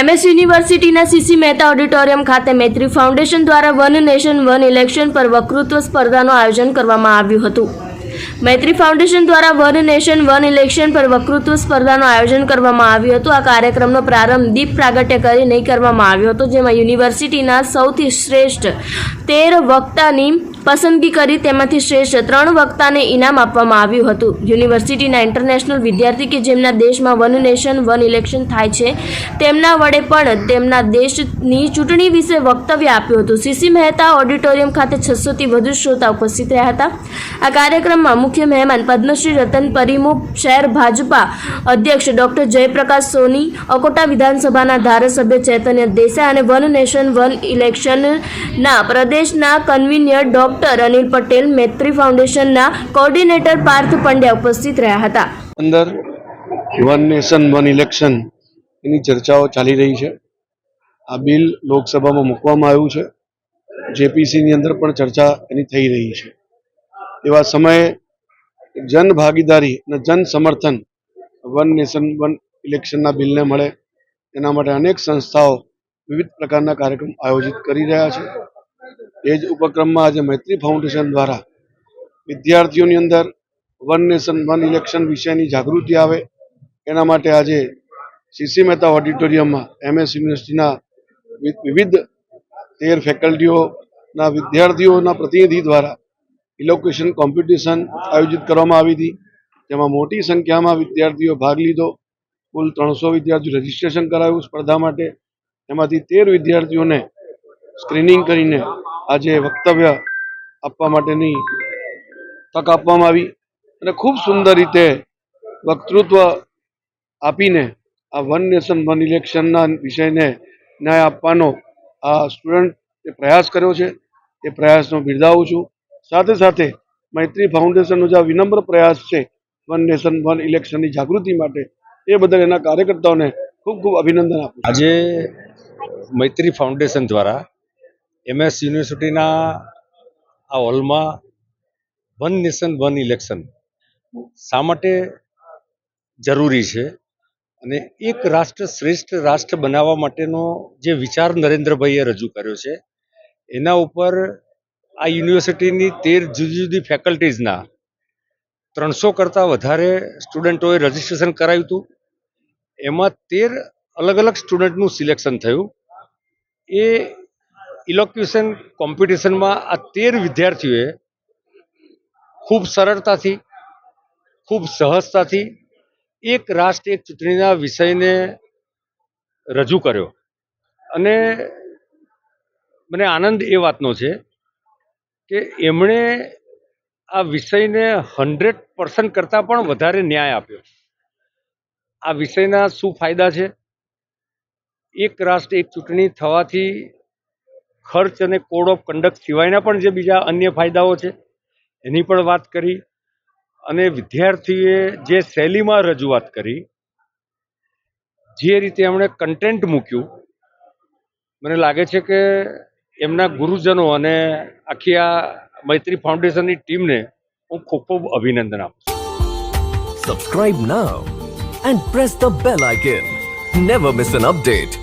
MS યુનિવર્સિટીના CC Mehta auditorium ખાતે Maitri foundation દ્વારા વન નેશન વન ઇલેક્શન પર વક્તૃત્વ સ્પર્ધાનું આયોજન કરવામાં આવ્યું હતું. મૈત્રી ફાઉન્ડેશન દ્વારા વન નેશન વન ઇલેક્શન પર વક્તૃત્વ સ્પર્ધાનું આયોજન કરવામાં આવ્યું હતું. આ કાર્યક્રમનો પ્રારંભ દીપ પ્રાગટ્ય કરીને કરવામાં આવ્યો હતો, જેમાં યુનિવર્સિટીના સૌથી શ્રેષ્ઠ તેર વક્તાની પસંદગી કરી તેમાંથી શ્રેષ્ઠ ત્રણ વક્તાને ઇનામ આપવામાં આવ્યું હતું. યુનિવર્સિટીના ઇન્ટરનેશનલ વિદ્યાર્થી કે જેમના દેશમાં વન નેશન, વન ઇલેક્શન થાય છે, તેમના વડે પણ તેમના દેશની ચૂંટણી વિશે વક્તવ્ય આપ્યું હતું. સીસી મહેતા ઓડિટોરિયમ ખાતે છસોથી વધુ શ્રોતા ઉપસ્થિત રહ્યા હતા. આ કાર્યક્રમમાં મુખ્ય મહેમાન પદ્મશ્રી રતન પરિમુખ, શહેર ભાજપા અધ્યક્ષ ડોક્ટર જયપ્રકાશ સોની, અકોટા વિધાનસભાના ધારાસભ્ય ચૈતન્ય દેસાઈ અને વન નેશન, વન ઇલેક્શનના પ્રદેશના કન્વીનર ડોક્ટર અનિલ પટેલ મૈત્રી ફાઉન્ડેશનના કોર્ડિનેટર પાર્થ પંડ્યા ઉપસ્થિત રહ્યા હતા. અંદર વન નેશન વન ઇલેક્શન એની ચર્ચાઓ ચાલી રહી છે. આ બિલ લોકસભામાં મૂકવામાં આવ્યું છે. જેપીસીની અંદર પણ ચર્ચા એની થઈ રહી છે. એવા સમયે જન ભાગીદારી અને જન સમર્થન વન નેશન વન ઇલેક્શનના બિલને મળે એના માટે અનેક સંસ્થાઓ વિવિધ પ્રકારના કાર્યક્રમ આયોજિત કરી રહ્યા છે. એ જ ઉપક્રમમાં આજે મૈત્રી ફાઉન્ડેશન દ્વારા વિદ્યાર્થીઓની અંદર વન નેશન, વન ઇલેક્શન વિશેની જાગૃતિ આવે. એના માટે આજે સીસી મહેતા ઓડિટોરિયમમાં એમએસ યુનિવર્સિટીના વિવિધ તેર ફેકલ્ટીઓના વિદ્યાર્થીઓના પ્રતિનિધિ દ્વારા ઇલોક્યુશન કોમ્પિટિશન આયોજિત કરવામાં આવી હતી. જેમાં મોટી સંખ્યામાં વિદ્યાર્થીઓ ભાગ લીધો. કુલ ત્રણસો વિદ્યાર્થીઓ રજીસ્ટ્રેશન કરાયું સ્પર્ધા માટે. એમાંથી તેર વિદ્યાર્થીઓને સ્ક્રીનિંગ કરીને આજે વક્તવ્ય આપવા માટેની તક આપવામાં આવી અને ખૂબ સુંદર રીતે વક્તૃત્વ આપીને આ વન નેશન, વન ઇલેક્શનના વિષયને ન્યાય આપવાનો આ સ્ટુડન્ટ પ્રયાસ કર્યો છે. એ પ્રયાસનો બિરદાવું છું. સાથે સાથે મૈત્રી ફાઉન્ડેશનનો જે વિનમ્ર પ્રયાસ છે વન નેશન, વન ઇલેક્શનની જાગૃતિ માટે, એ બદલ એના કાર્યકર્તાઓને ખૂબ ખૂબ અભિનંદન આપું આજે મૈત્રી ફાઉન્ડેશન દ્વારા એમએસ યુનિવર્સિટીના આ હોલમાં વન નેશન વન ઇલેક્શન શા માટે જરૂરી છે? અને એક રાષ્ટ્ર શ્રેષ્ઠ રાષ્ટ્ર બનાવવા માટેનો જે વિચાર નરેન્દ્રભાઈએ રજૂ કર્યો છે, એના ઉપર આ યુનિવર્સિટીની તેર જુદી જુદી ફેકલ્ટીઝના ત્રણસો કરતાં વધારે સ્ટુડન્ટોએ રજીસ્ટ્રેશન કરાવ્યું હતું. એમાં તેર અલગ અલગ સ્ટુડન્ટનું સિલેક્શન થયું. એ ઇલોક્યુશન કોમ્પિટિશનમાં આ તેર વિદ્યાર્થીઓએ ખૂબ સરળતાથી, ખૂબ સહજતાથી એક રાષ્ટ્ર, એક ચૂંટણીના વિષયને રજૂ કર્યો. અને મને આનંદ એ વાતનો છે કે એમણે આ વિષયને હંડ્રેડ પર્સન્ટ કરતાં પણ વધારે ન્યાય આપ્યો. આ વિષયના શું ફાયદા છે? એક રાષ્ટ્ર, એક ચૂંટણી થવાથી ખર્ચ અને કોડ ઓફ કન્ડક્ટ સિવાયના પણ જે બીજા અન્ય ફાયદાઓ છે, એની પણ વાત કરી અને વિદ્યાર્થીએ જે શૈલીમાં રજૂઆત કરી, જે રીતે એમણે કન્ટેન્ટ મૂક્યું, મને લાગે છે કે એમના ગુરુજનો અને આખી આ મૈત્રી ફાઉન્ડેશનની ટીમને હું ખૂબ ખૂબ અભિનંદન આપું છું Subscribe now press the bell icon. Never miss an update.